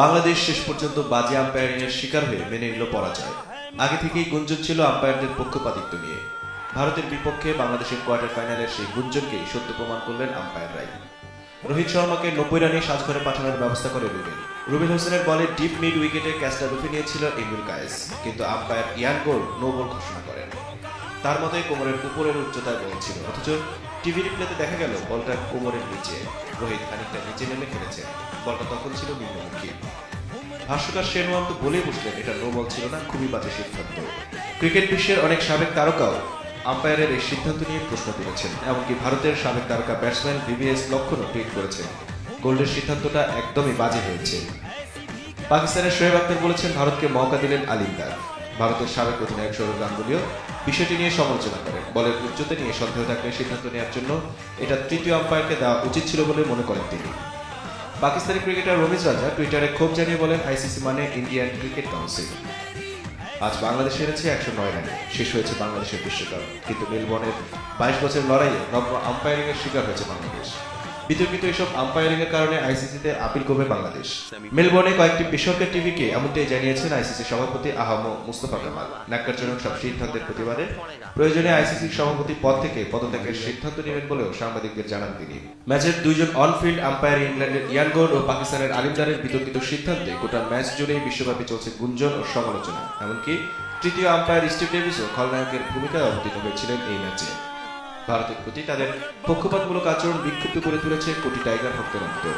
বাংলাদেশ শেষ পর্যন্ত বাজে আম্পায়ারিং এর শিকার হয়ে মেনে নিল পরাজয়। আগে থেকেই গুঞ্জন ছিল আম্পায়ারদের পক্ষপাতিত্ব নিয়ে। ভারতের বিপক্ষে বাংলাদেশের কোয়ার্টার ফাইনালের সেই গুঞ্জনকেই সত্য প্রমাণ করলেন আম্পায়াররাই। রোহিত শর্মাকে নব্বই রানে সাজঘরে পাঠানোর ব্যবস্থা করে রুবেল। রুবেল হোসেনের বলে ডিপ মিড উইকেটে ক্যাচটা রুফে নিয়েছিল ইমরুল কায়েস, কিন্তু আম্পায়ার ইয়ান গোল, নো বল ঘোষণা করেন। তার মতোই কোমরের উপরের উচ্চতায় বল ছিল অথচ টিভি রিপ্লেতে দেখা গেল, বলটা কোমরের নিচে, রোহিত খানিকটা নিচে নেমে খেলেছেন বলটা তখন ছিল নিম্নমুখী। ভাষ্যকার শেনওয়ান তো বলেই বসলেন, এটা নো বল ছিল না, খুবই বাজে সিদ্ধান্ত। ক্রিকেট বিশ্বের অনেক সাবেক তারকাও আম্পায়ারের এই সিদ্ধান্ত নিয়ে প্রশ্ন তুলেছেন, এমনকি ভারতের সাবেক তারকা ব্যাটসম্যান ভিভিএস লক্ষণও টুইট করেছেন গোল্ডের সিদ্ধান্তটা একদমই বাজে হয়েছে। পাকিস্তানের শোয়েব আক্তার বলেছেন, ভারতকে মৌকা দিলেন আলিমদার। ভারতের সাবেক অধিনায়ক সৌরভ গাঙ্গুলিও বিষয়টি নিয়ে সমালোচনা করেন বলের উচ্চতা নিয়ে সন্দেহ থাকলে সিদ্ধান্ত নেওয়ার জন্য এটা তৃতীয় আম্পায়ারকে দেওয়া উচিত ছিল বলে মনে করেন তিনি। পাকিস্তানি ক্রিকেটার রমিজ রাজা টুইটারে ক্ষোভ জানিয়ে বলেন, আইসিসি মানে ইন্ডিয়ান ক্রিকেট কাউন্সিল। আজ বাংলাদেশ হেরেছে একশো নয় রানে। শেষ হয়েছে বাংলাদেশের বিশ্বকাপ। কিন্তু মেলবর্নের বাইশ বছরের লড়াইয়ে নগ্ন আম্পায়ারিং এর শিকার হয়েছে বাংলাদেশ। বিতর্কিত এসব আম্পায়ারিং এর কারণে আইসিসিতে আপিল করবে বাংলাদেশ। মেলবোর্নে কয়েকটি বেসরকারি টিভিকে এমনটাই জানিয়েছেন আইসিসি সভাপতি আহম মুস্তফা কামাল। ন্যাক্কারজনক সব সিদ্ধান্তের প্রতিবাদে প্রয়োজনে আইসিসির সভাপতি পদ থেকে পদত্যাগের সিদ্ধান্ত নেবেন বলেও সাংবাদিকদের জানান তিনি। ম্যাচের দুইজন অনফিল্ড আম্পায়ার ইংল্যান্ডের ইয়ান গোল ও পাকিস্তানের আলিমদারের বিতর্কিত সিদ্ধান্তে গোটা ম্যাচ জুড়েই বিশ্বব্যাপী চলছে গুঞ্জন ও সমালোচনা। এমনকি তৃতীয় আম্পায়ার স্টিভ ডেভিসও খলনায়কের ভূমিকায় অবতীর্ণ হয়েছিলেন এই ম্যাচে। ভারতের প্রতি তাদের পক্ষপাতমূলক আচরণ বিক্ষুব্ধ করে তুলেছে কোটি টাইগার ভক্তের অন্তর।